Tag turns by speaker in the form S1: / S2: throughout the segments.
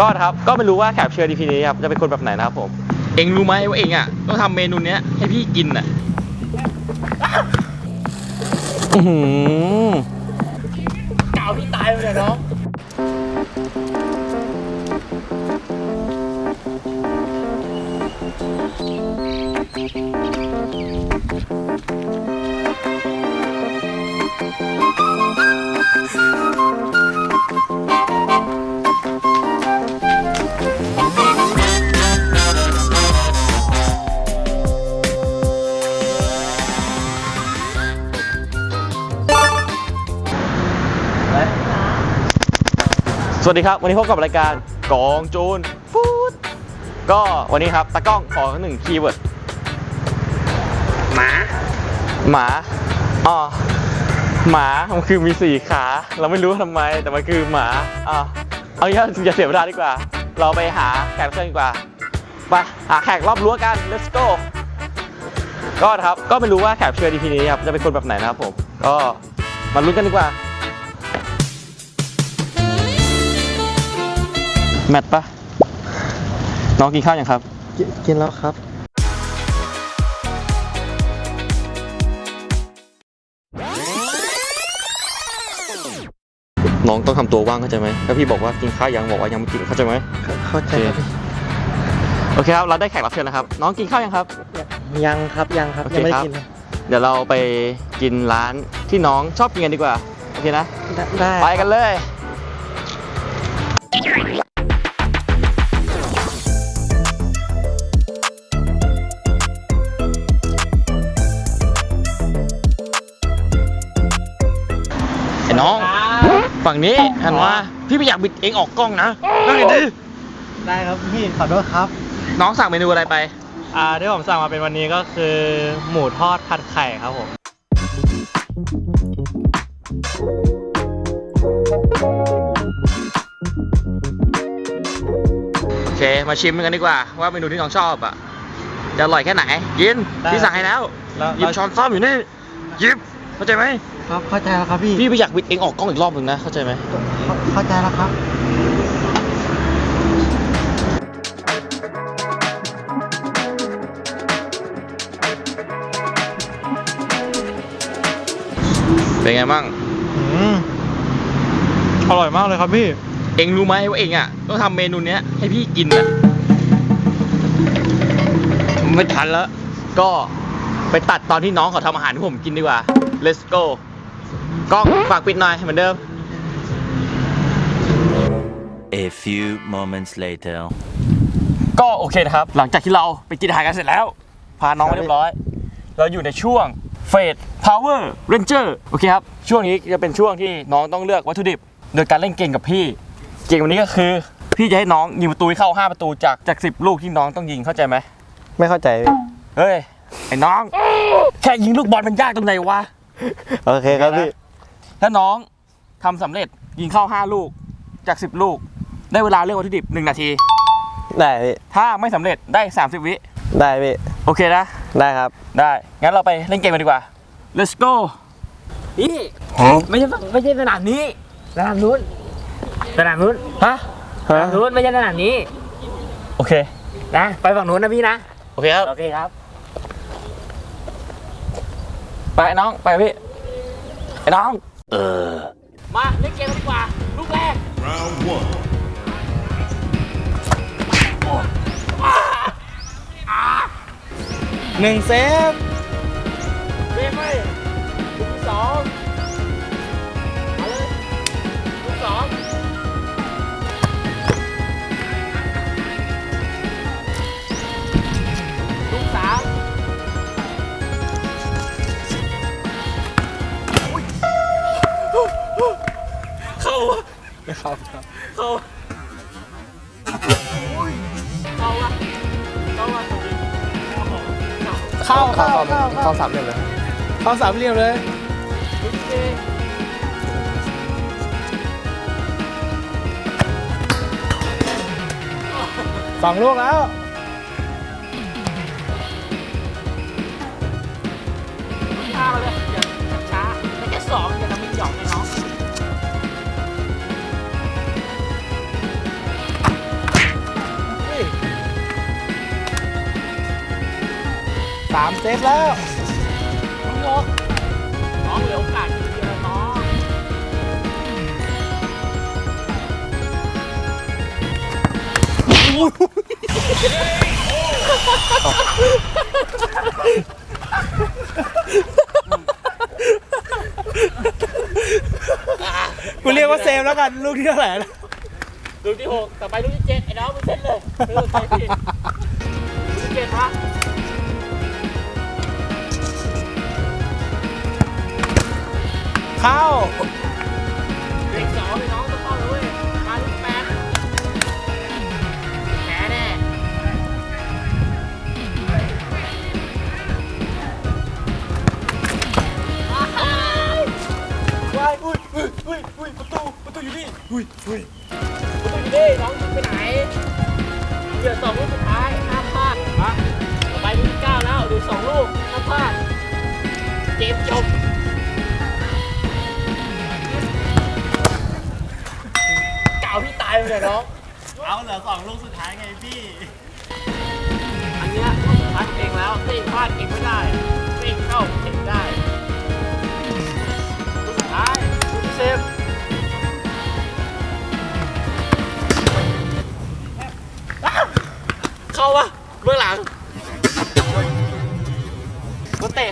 S1: ก็นะครับก็ไม่รู้ว่าแขกรับเชิญ EP นี้ครับจะเป็นคนแบบไหนนะครับผม เองรู้ไหมว่าเองอะต้องทำเมนูเนี้ยให้พี่กินอะอือหือ
S2: เก่าพี่ตายไปเลยน้อง
S1: สวัสดีครับ วันนี้พบกับรายการกองจูนฟูดก็วันนี้ครับตากล้องขอหนึ่งคีย์เวิร์ด
S2: หมา
S1: หมาอ๋อหมามันคือมีสี่ขา เราไม่รู้ว่าทำไม แต่มันคือหมาอ๋อเอางี้อย่าเสียเวลาดีกว่า เราไปหาแขกรับเชิญดีกว่าไปหาแขกรอบรั้วกัน let's go ก็นะครับก็ไม่รู้ว่าแขกรับเชิญ EP นี้ครับจะเป็นคนแบบไหนนะครับผมก็มาลุ้นกันดีกว่า แมทปะน้องกินข้าวยังครับ
S3: กินแล้วครับ
S1: น้องต้องทำตัวว่างเข้าใจไหมถ้าพี่บอกว่ากินข้าวยังบอกว่ายังไม่กินเข้าใจไหม
S3: เข้าใจครับพี่
S1: โอเคครับ เราได้แขกรับเชิญแล้วครับ น้องกินข้าวยังครับ
S3: ยังครับยังครับ
S1: โอเค
S3: ยังไม่
S1: ครั
S3: ได้
S1: บ
S3: กินเลย
S1: เดี๋ยวเราไปกินร้านที่น้องชอบกินกันดีกว่า โอเคนะ
S3: ได้ได้
S1: ไปกันเลย น้อง ฝั่งนี้หันมาพี่ไม่อยากบิดเองออกกล้องนะนั่งดิ
S3: ได้ครับพี่ขอโทษครับ
S1: น้องสั่งเมนูอะไรไป
S3: อ่าที่ผมสั่งมาเป็นวันนี้ก็คือ หมูทอดผัดไข่ครับผม
S1: โอเค มาชิมกันดีกว่า ว่าเมนูที่น้องชอบอะ จะอร่อยแค่ไหนยิน
S3: ได้
S1: พี่สั่งให้แล้ว
S3: แล้ว
S1: หยิบช้อนซ่อมอยู่นี่ หยิบ เข้าใจไหม
S3: ครับเข้าใจแล้วครับพี่
S1: พี่ไม่อยากบิดเองออกกล้องอีกรอบหนึ่งนะ เข้าใจไหม
S3: เข้าเข้าใจแล้วครับ
S1: เป็นไงบ้าง
S3: อืมอร่อยมากเลยครับพี่
S1: เองรู้ไหมว่าเองอะต้องทำเมนูเนี้ยให้พี่กินอะไม่ทันแล้ว ก็ไปตัดตอนที่น้องเขาทำอาหารให้ผมกินดีกว่า let's go กล้องฝากปิดหน่อยเหมือนเดิม
S4: A few moments later.
S1: ก็โอเคนะครับ หลังจากที่เราไปกินอาหารกันเสร็จแล้ว พาน้องมาเรียบร้อย เราอยู่ในช่วงเฟส power ranger โอเคครับ ช่วงนี้จะเป็นช่วงที่น้องต้องเลือกวัตถุดิบ โดยการเล่นเกมกับพี่ เกมวันนี้ก็คือ พี่จะให้น้องยิงประตูให้เข้า 5 ประตูจากจาก 10 ลูกที่น้องต้องยิงเข้าใจไหม
S3: ไม่เข้าใจพี่
S1: เฮ้ย ไอ้น้อง แค่ยิงลูกบอลมันยากตรงไหนวะ
S3: โอเคครับพี่
S1: ถ้าน้องทำสำเร็จยิงเข้า 5 ลูกจาก 10 ลูก ได้เวลาเลือกวัตถุดิบ 1 นาที
S3: ได้พี่
S1: ถ้าไม่สำเร็จได้ 30 วิ
S3: ได้พี่
S1: โอเคนะ
S3: ได้ครับ
S1: ได้ งั้นเราไปเล่นเกมกันดีกว่า let's go
S2: พี่ไม่ใช่ฝั่งไม่ใช่สนามนี้สนามนู้นสนามนู้น
S1: ฮะ
S2: สนามนู้นไม่ใช่สนามนี้
S1: โอเค
S2: นะ ไปฝั่งนู้นนะพี่นะ
S1: โอเคครับ
S2: โอเคครับ
S1: ไปน้องไปพี่ไอ้น้อง
S4: Uh.
S2: มาเล่นเกมกันดีกว่าลูกแรก
S3: หนึ่งเซฟ
S2: เล่นไห เข้าเข้าเข้าเข้าอะเข้าอะ
S3: เข้าเข้าเข้าเข้าสามเหลี่ยมเลยเข้าสามเหลี่ยมเลยสองลูกแล้ว
S2: สา
S3: มเซฟแล้ว
S1: น้องน้องเหลือโอกาสทีเดียวน้อง
S3: กูเรียกว่าเซฟแล้วกัน ลูกที่เท่าไหร่นะ
S1: ลูกที่หกต่อไปลูกที่เจ็ดไอ้น้องมึงเซ็ตเลยเออใช่พี่ลูกที่เจ็ดวะ
S3: เข้า
S1: เลขสองไอ้น้องต้องเข้าเลยมาลูกแปดแผลแน่
S3: ว้ายอุ้ยอุ้ยอุ้ยอุ้ยประตูประตูอยู่นี่อุ้ยอุ้ย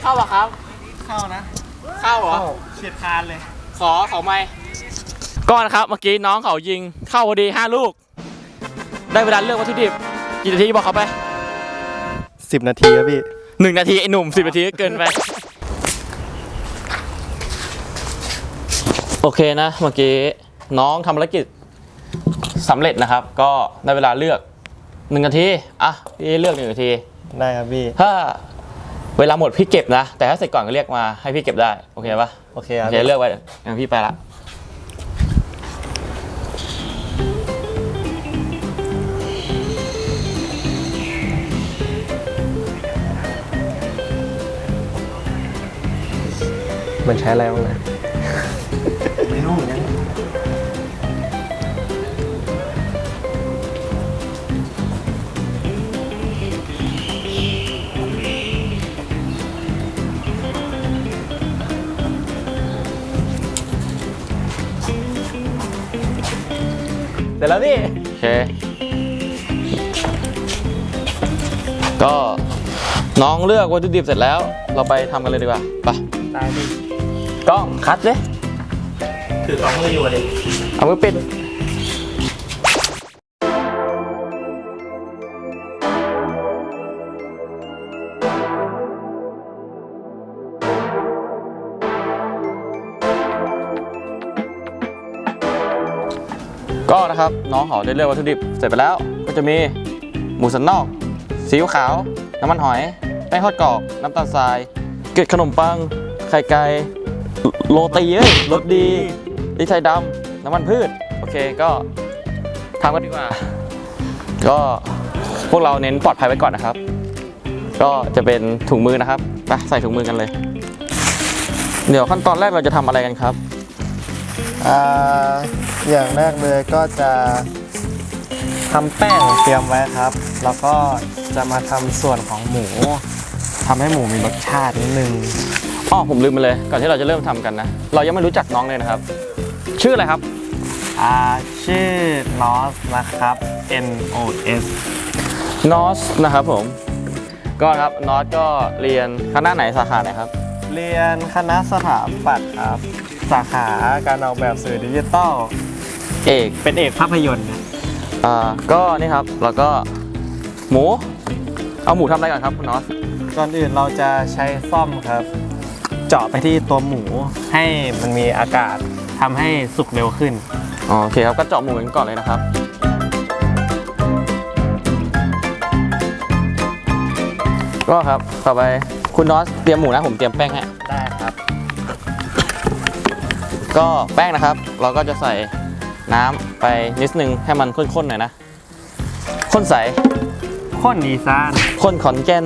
S1: เตะเข้าปะครับ
S2: เข้านะ
S1: เข้าเหรอ
S2: เฉียดคานเลย
S1: ขอขอไม่ก้อนครับ เมื่อกี้น้องเขายิงเข้าพอดีห้าลูก ได้เวลาเลือกวัตถุดิบ กี่นาทีบอกเขาไป
S3: สิบนาทีครับพี่
S1: หนึ่งนาทีไอ้หนุ่มสิบนาทีก็เกินไป โอเคนะ เมื่อกี้น้องทำภารกิจสำเร็จนะครับ ก็ได้เวลาเลือกหนึ่งนาที อะพี่เลือกหนึ่งนาที
S3: ได้ครับพี่
S1: ถ้า เวลาหมดพี่เก็บนะ แต่ถ้าเสร็จก่อนก็เรียกมาให้พี่เก็บได้ โอเคปะ
S3: โอเคค
S1: โอ
S3: รับ
S1: เคเลือกไว้งั้นพี่ไปละ
S3: มันใช้อะไรบ้างนะ เส
S1: ร็จแล้วพี่ โอเค ก็น้องเลือกวัตถุดิบเสร็จแล้ว เราไปทำกันเลยดีกว่า ไป
S3: ตายพี่
S1: กล้องคัดเลย
S2: ถือสองมืออยู่เลย
S1: เอามือปิด ครับ น้องเขาได้เลือกวัตถุดิบเสร็จไปแล้ว ก็จะมีหมูสันนอกซีอิ๊วขาว น้ำมันหอยแป้งทอดกรอบน้ำตาลทราย เกล็ดขนมปัง ไข่ไก่โรตีเอ้ยรสดีลิไทยดำน้ำมันพืช โอเคก็ทำกันดีกว่า ก็พวกเราเน้นปลอดภัยไว้ก่อนนะครับ ก็จะเป็นถุงมือนะครับไปใส่ถุงมือกันเลย เดี๋ยวขั้นตอนแรกเราจะทำอะไรกันครับ
S3: อ่า อย่างแรกเลยก็จะทำแป้งเตรียมไว้ครับ แล้วก็จะมาทำส่วนของหมูทำให้หมูมีรสชาตินิดนึง
S1: อ๋อผมลืมไปเลย ก่อนที่เราจะเริ่มทำกันนะ เรายังไม่รู้จักน้องเลยนะครับ ชื่ออะไรครับ
S3: อ่าชื่อนอสนะครับ N O S
S1: นอสนะครับผม ก็ครับนอสก็เรียนคณะไหนสาขาไหนครับ
S3: เรียนคณะสถาปัตย์ครับ สาขาการออกแบบสื่อดิจิตอล
S1: เอก
S3: เป็นเอกภาพยนตร์นะ
S1: อ่าก็นี่ครับแล้วก็หมู เอาหมูทำอะไรก่อนครับคุณนอส
S3: ก่อนอื่นเราจะใช้ซ่อมครับ เจาะไปที่ตัวหมูให้มันมีอากาศทำให้สุกเร็วขึ้น
S1: อ๋อโอเคครับก็เจาะหมูกันก่อนเลยนะครับ ก็ครับต่อไปคุณนอสเตรียมหมูนะผมเตรียมแป้งให้
S3: ได้ครับ
S1: ก็แป้งนะครับ เราก็จะใส่ น้ำไปนิดนึงให้มันข้นๆหน่อยนะ ข้นใส
S3: ข้นดีซาน
S1: ข้นขอนแก่น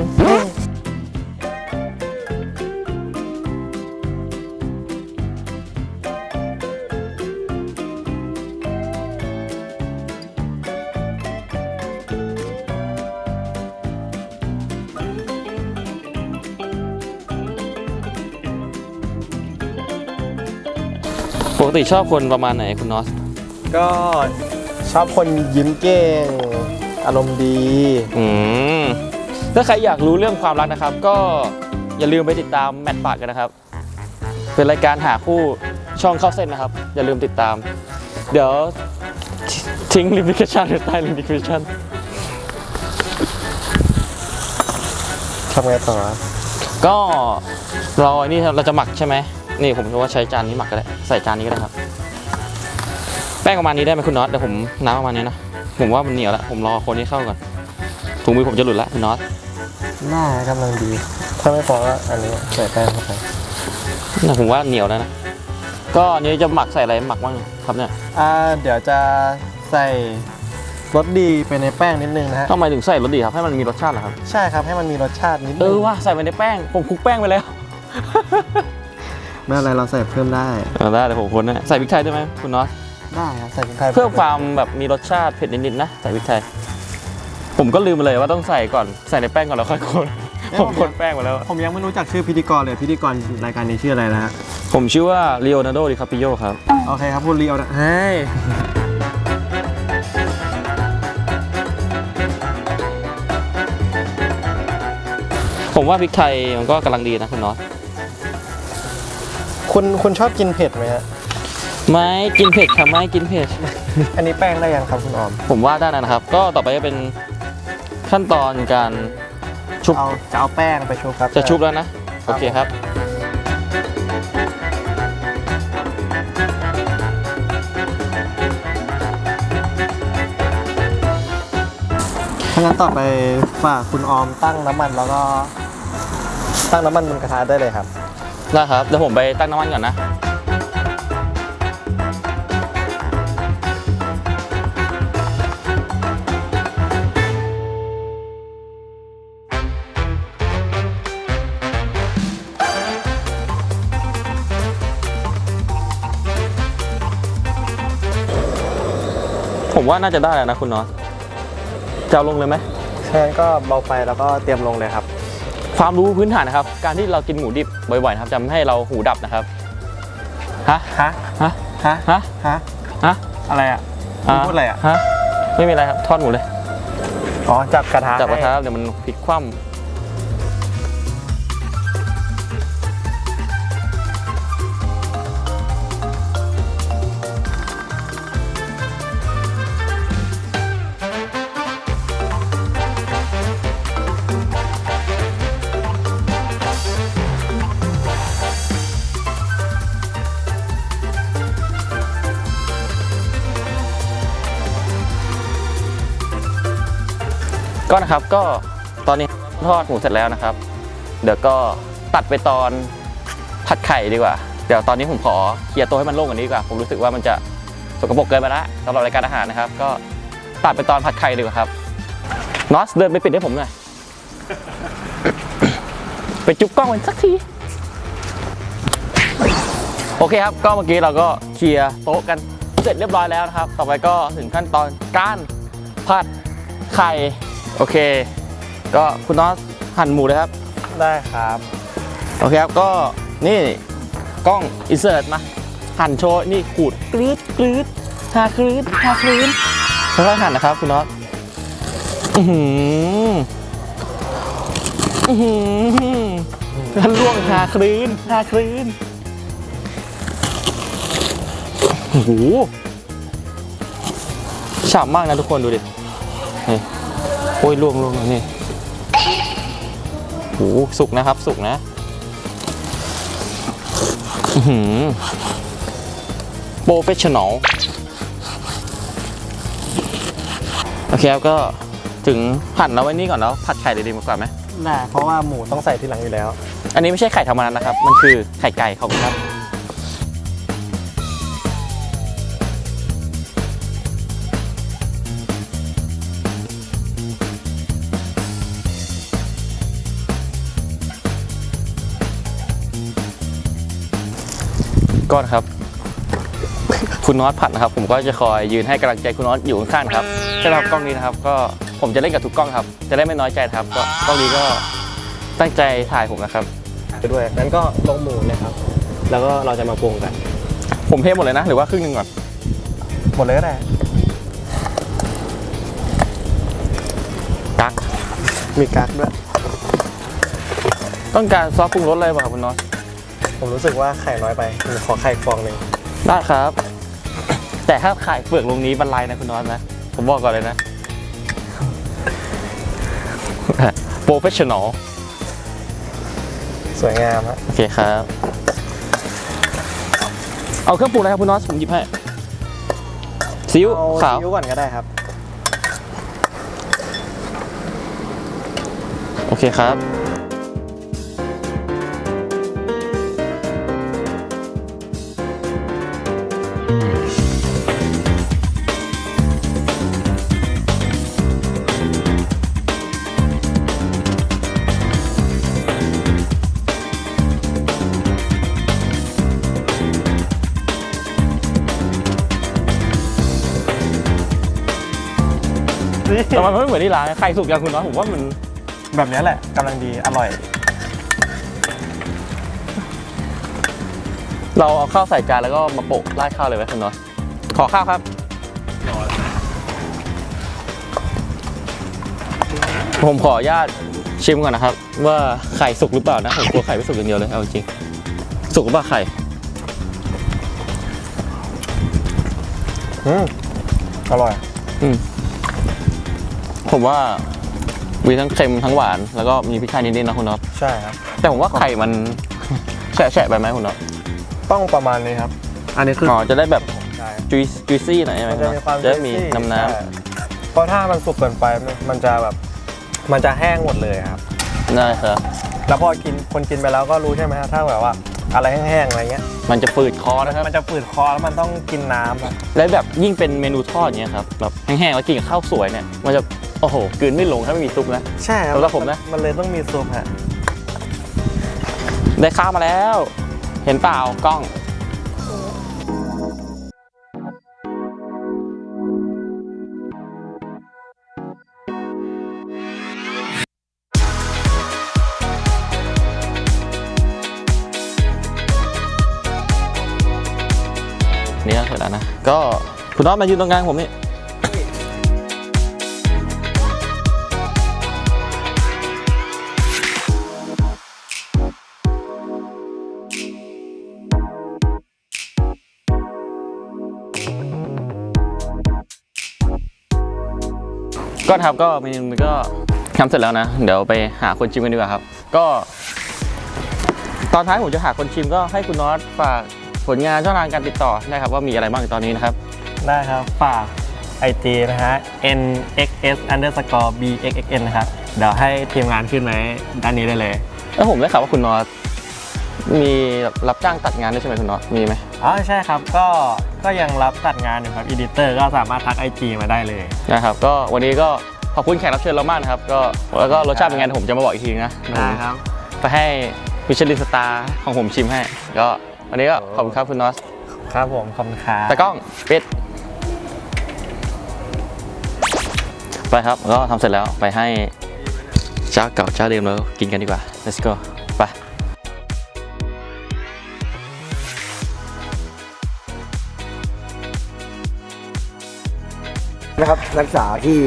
S1: ปกติชอบคนประมาณไหนคุณนอส
S3: ก็ชอบคนยิ้มเก่ง อารมณ์ดี
S1: อืมถ้าใครอยากรู้เรื่องความรักนะครับ ก็อย่าลืมไปติดตามแมทปากกันนะครับ เป็นรายการหาคู่ช่องเข้าเส้นนะครับ อย่าลืมติดตาม เดี๋ยวทิ้งลิมิเ t ชันใต้ลิมิเ t ชัน
S3: ทำไงต่อ
S1: ก็เราอันนี้เราจะหมักใช่ไหมนี่ผมว่าใช้จานนี้หมักก็ได้ใส่จานนี้ก็ได้ครับ แป้งประมาณนี้ได้ไหมคุณน็อตเดี๋ยวผมน้ำประมาณนี้นะผมว่ามันเหนียวแล้วผมรอคนนี้เข้าก่อนถุงมือผมจะหลุดแล้วคุณน็อต
S3: หน้ากำลังดี ถ้าไม่พอก็อันนี้ใส่แป้งเข้าไป
S1: น่าผมว่าเหนียวแล้วนะก็อันนี้จะหมักใส่อะไรหมักบ้างครับเนี่ย
S3: อ่าเดี๋ยวจะใส่รสดีไปในแป้งนิดนึงนะฮะ
S1: ทำไมถึงใส่รสดีครับให้มันมีรสชาติเหรอครับ
S3: ใช่ครับให้มันมีรสชาตินิด
S1: เอ
S3: นึ
S1: องว่าใส่ไปในแป้งผมคลุกแป้งไปแล้ว
S3: ไม่อะไรเราใส่เพิ่มได้
S1: เออได้เดี๋ยวผมคนนะใส่พริกไทยได้ไหมคุณน็อต
S3: ได้ครับใส่พริกไทย
S1: เพื่อความแบบมีรสชาติเผ็ดนิดๆนะใส่พริกไทย ผมก็ลืมไปเลยว่าต้องใส่ก่อนใส่ในแป้งก่อนแล้วค่อยคนผมคนแป้งไปแล้ว
S3: ผมยังไม่รู้จักชื่อพิธีกรเลยพิธีกรรายการนี้ชื่ออะไรนะฮะ
S1: ผมชื่อว่าเลโอนาร์โดดิคาปิโยครับ
S3: โอเคครับคุณเรียวนะเฮ้ย
S1: ผมว่าพริกไทยมันก็กำลังดีนะคุณน็อต
S3: คุณคุณชอบกินเผ็ดไหมฮะ
S1: ไม่กินเผ็ดครับไม่กินเผ็ด
S3: อันนี้แป้งได้ยังครับคุณออม
S1: ผมว่าได้นะครับ ก็ต่อไปจะเป็นขั้นตอนการชุบ
S3: เอาจะเอาแป้งไปชุบครับ
S1: จะชุบแล้วนะ โอเคครับ
S3: ถ้างั้นต่อไปฝากคุณออมตั้งน้ำมันแล้วก็ ตั้งน้ำมันบนกระทะได้เลยครับ
S1: ได้ครับ เดี๋ยวผมไปตั้งน้ำมันก่อนนะ ผมว่าน่าจะได้แล้วนะคุณน็อตจะเอาลงเลยไหม
S3: ถ้างั้นก็เบาไฟแล้วก็เตรียมลงเลยครับ
S1: ความรู้พื้นฐานนะครับ การที่เรากินหมูดิบบ่อยๆนะครับจะทำให้เราหูดับนะครับฮะ
S3: ฮะ
S1: ฮะ
S3: ฮะ
S1: ฮะ
S3: ฮะ
S1: ฮะ
S3: อะไรอะคุณพูดอะไรอะ
S1: ฮะไม่มีอะไรครับทอดหมูเลย
S3: อ๋อ จับกระทะ
S1: จับกระทะ
S3: ให้
S1: เดี๋ยวมันพลิกคว่ำ ก็นะครับก็ตอนนี้ทอดหมูเสร็จแล้วนะครับ เดี๋ยวก็ตัดไปตอนผัดไข่ดีกว่า เดี๋ยวตอนนี้ผมขอเคลียร์โต๊ะให้มันโล่งกว่านี้ดีกว่า ผมรู้สึกว่ามันจะสกปรกเกินไปล้วสำหรับรายการอาหารนะครับ ก็ตัดไปตอนผัดไข่ดีกว่าครับนอสเดินไปปิดให้ผมหน่อยไปจุ๊บกล้องมันสักทีโอเคครับก็เมื่อกี้เราก็เคลียร์โต๊ะกันเสร็จเรียบร้อยแล้วนะครับ ต่อไปก็ถึงขั้นตอนการผัดไข่ โอเค ก็คุณนอสหั่นหมูเลยครับ
S3: ได้ครับ
S1: โอเคครับก็นี่กล้องอินเสิร์ตมาหั่นโชว์นี่ขูดกรืดกรืดทาครืดทาครืดค่อยๆหั่นนะครับ คุณน็อตอือหืออือหือแล้วล่วงทาครืนทาครืนโอ้โหฉ่ำมากนะทุกคนดูดินี่ โอ้ยล่วงล่วงนี่โอ้โหสุกนะครับ สุกนะโปรเฟชชั่นอลโอเคครับก็ถึงหั่นเอาไว้นี่ก่อนแล้วผัดไข่เลยดีกว่าไหม
S3: ได้เพราะว่าหมูต้องใส่ทีหลังอยู่แล้ว
S1: อันนี้ไม่ใช่ไข่ธรรมดานะครับ มันคือไข่ไก่ขอบคุณครับ ก่อนครับ คุณน็อตผัดนะครับ ผมก็จะคอยยืนให้กำลังใจคุณน็อตอยู่ข้างๆนะครับสำหรับกล้องนี้นะครับ ก็ผมจะเล่นกับทุกกล้องครับ จะได้ไม่น้อยใจนะครับก็กล้องนี้ก็ตั้งใจถ่ายผมนะครับ
S3: ไปด้วยงั้นก็ลงหมูเลยครับ แล้วก็เราจะมาปรุงกัน
S1: ผมเทหมดเลยนะ หรือว่าครึ่งหนึ่งก่อน
S3: หมดเลยก็ได้
S1: กัก
S3: มีกั๊กด้วย
S1: ต้องการซอสปรุงรสอะไรบ้างครับคุณน็อต
S3: ผมรู้สึกว่าไข่น้อยไปผมขอไข่ฟองหนึ่ง
S1: ได้ครับ แต่ถ้าขายเปลือกลงนี้บรรลัยนะคุณน็อตนะ ผมบอกก่อนเลยนะ โปรเฟชชั่นอล
S3: สวยงามฮะ
S1: โอเคครับ เอาเครื่องปรุงอะไรครับคุณน็อตผมหยิบให้ซีอิ๊ว
S3: เอา
S1: ขาว
S3: ซีอิ๊วก่อนก็ได้ครับ
S1: โอเคครับ แต่มันไม่เหมือนที่ร้านนะไข่สุกอย่างคุณน็อตผมว่ามัน
S3: แบบนี้แหละกำลังดีอร่อย
S1: เราเอาข้าวใส่จานแล้วก็มาโปะราดข้าวเลยไหมคุณน็อตขอข้าวครับผมขออนุญาตชิมก่อนนะครับ ว่าไข่สุกหรือเปล่านะผมกลัวไข่ไม่สุกอย่างเดียวเลยเอาจริงสุกหรือเปล่าไข่
S3: อืมอร่อย
S1: อืม ผมว่ามีทั้งเค็มทั้งหวาน แล้วก็มีพริกไทยนิดๆนะคุณน็อต
S3: ใช่ครับ
S1: แต่ผมว่าไข่มันแฉะๆไปไหมคุณน็อต
S3: ต้องประมาณนี้ครับ อันนี้คือ
S1: อ๋อจะได้แบบ
S3: ใช่
S1: จุยจุยซี่หน่อยใช่ไหม
S3: มัน
S1: คุณ
S3: จะ
S1: น็อต
S3: มีความ
S1: จะได้มี
S3: juicy
S1: น้ำน้
S3: ใช่เพราะถ้ามันสุกเกินไปมันมันจะแบบ มันจะแห้งหมดเลยครับำ
S1: ได้ครับ
S3: แล้วพอกินคนกินไปแล้วก็รู้ใช่ไหมฮะถ้าแบบว่าอะไรแห้งๆอะไรเงี้ย
S1: มันจะฝืดคอนะครับ
S3: มันจะฝืดคอแล้วมันต้องกินน้ำอะ
S1: แล้วแบบยิ่งเป็นเมนูทอดเนี้ยครับแบบแห้งๆแล้วกินกับข้าวสวยเนี่ย มันจะ โอ้โหกลืนไม่ลงถ้าไม่มีซุปนะ
S3: ใช่ครับ
S1: สำหรับผมนะ
S3: มันเลยต้องมีซุปฮะ
S1: ได้ข้าวมาแล้ว เห็นเปล่ากล้องนี่ก็เสร็จแล้วนะ ก็คุณน้องมายืนตรงกลางผมนี่ ก็นะครับก็เมนูมันก็ทำเสร็จแล้วนะ เดี๋ยวไปหาคนชิมกันดีกว่าครับ ก็ ตอนท้ายผมจะหาคนชิมก็ให้คุณน็อตฝากผลงานช่องทางการติดต่อนะครับว่ามีอะไรบ้างตอนนี้นะครับ
S3: ได้ครับฝากไอจีนะฮะ nxs underscore bxxn นะครับ เดี๋ยวให้ทีมงานขึ้นไหมาให้ด้านนี้ได้เลย
S1: แล้วผมได้ข่าวว่าคุณน็อต มีรับจ้างตัดงานด้วยใช่ไหมคุณน็อตมีไหม
S3: อ๋อใช่ครับก็ก็ยังรับตัดงานอยู่ครับอีดิเตอร์ก็สามารถทักไอจีมาได้เลย
S1: นะครับก็วันนี้ก็ขอบคุณแขกรับเชิญเรามากนะครับก็แล้วก็รสชาติเป็นไงเดี๋ยวผมจะมาบอกอีกทีนะ
S3: ได้ครับ
S1: ไปให้มิชลินสตาร์ของผมชิมให้ ก็วันนี้ก็ขอบคุณครับคุณน็อต
S3: ครับผมขอบคุณครับ
S1: ตากล้องปิดไปครับก็ทำเสร็จแล้วไปให้เจ้าเก่าเจ้าเดิมแล้วกินกันดีกว่า let's go
S5: นะครับนักศึกษาที่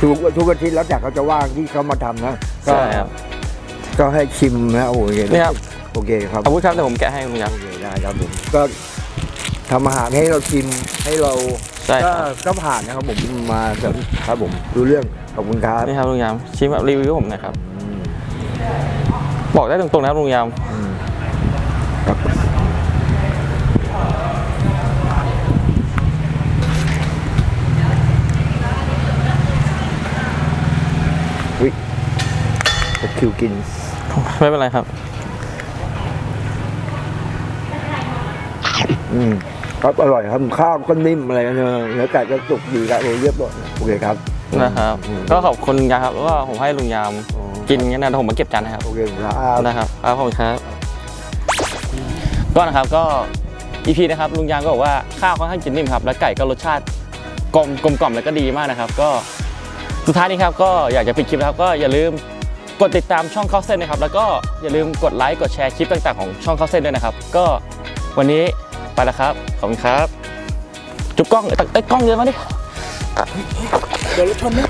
S5: ทุกทุกอาทิตย์แล้วจากเขาจะว่างที่เขามาทำนะก็
S1: ใช่ครับ
S5: ก็ให้ชิมนะโอ้โห
S1: นี่ครับ
S5: โอเคครับ
S1: อาวุธครับเดี๋ยวผมแกะให้คุณยั
S5: โอเคได้ครับผมก็ทำอาหารให้เราชิมให้เรา
S1: ใช่ค
S5: ก็
S1: รับ
S5: ก็ผ่านนะครับผมมาครับผมรู้เรื่องขอบคุณครับ
S1: นี่ครับลุงยามชิมแบบรีวิวให้ผมหน่อยครับ บอกได้ตรงๆนะครับลุงยาม
S5: ครั ตะคริวกิน
S1: ไม่เป็นไรครับ
S5: อืมครับอร่อยครับข้าวก็นิ่มอะไรกันเนอะเนื้อไก่ก็สุกดีครับโอ้เรียบร้อยโอเคครับ
S1: นะครับ
S5: อืม
S1: ก็ขอบคุณลุงยามครับแล้วก็ผมให้ลุงยาม
S5: อ๋อ
S1: กินอย่างนี้นะเดี๋ยวผมมาเก็บจานนะครับ
S5: โอเคครับ
S1: นะครับครับขอบคุณครับ ก็นะครับก็อีพีนะครับลุงยางก็บอกว่าข้าวค่อนข้างกินนิ่มครับ แล้วไก่ก็รสชาติกลมกลมกล่อมแล้วก็ดีมากนะครับ ก็สุดท้ายนี้ครับก็อยากจะปิดคลิปนะครับ ก็อย่าลืม กดติดตามช่องเข้าเส้นนะครับ แล้วก็อย่าลืมกดไลค์กดแชร์คลิปต่างๆของช่องเข้าเส้นด้วยนะครับ ก็วันนี้ไปแล้วครับ ขอบคุณครับ จุ๊บกล้องเอ้ยเอ้ยกล้องเดินมาดิ
S5: เดี๋ยวรถชนนะ